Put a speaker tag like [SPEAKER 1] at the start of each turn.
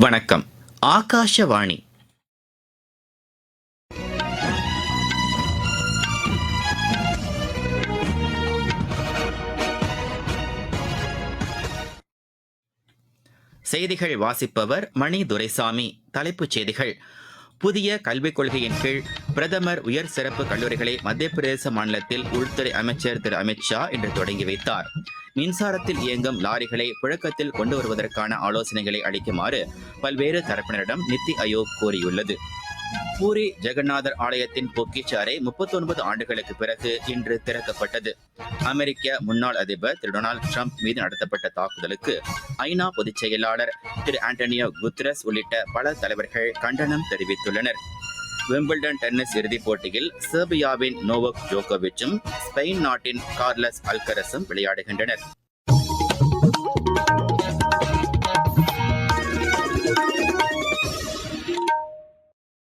[SPEAKER 1] வணக்கம். ஆகாஷவாணி. செய்திகள் வாசிப்பவர் மணி துரைசாமி. தலைப்புச் செய்திகள். புதிய கல்விக் கொள்கையின் கீழ் பிரதமர் உயர் சிறப்பு கல்லூரிகளை மத்திய பிரதேச மாநிலத்தில் உள்துறை அமைச்சர் திரு அமித்ஷா இன்று தொடங்கி வைத்தார். மின்சாரத்தில் இயங்கும் லாரிகளை புழக்கத்தில் கொண்டு வருவதற்கான ஆலோசனைகளை அளிக்குமாறு பல்வேறு தரப்பினரிடம் நித்தி ஆயோக் கூறியுள்ளது. பூரி ஜெகநாதர் ஆலயத்தின் பொக்கிச்சாறை முப்பத்தொன்பது ஆண்டுகளுக்கு பிறகு இன்று திறக்கப்பட்டது. அமெரிக்க முன்னாள் அதிபர் திரு டொனால்டு ட்ரம்ப் மீது நடத்தப்பட்ட தாக்குதலுக்கு ஐநா பொதுச் செயலாளர் திரு ஆண்டனியோ குத்ரஸ் உள்ளிட்ட பல தலைவர்கள் கண்டனம் தெரிவித்துள்ளனர். விம்பிள்டன் டென்னிஸ் இறுதிப் போட்டியில் செர்பியாவின் நோவக் ஜோகோவிச்சும் ஸ்பெயின் நாட்டின் கார்லஸ் அல்கரசும் விளையாடுகின்றனர்.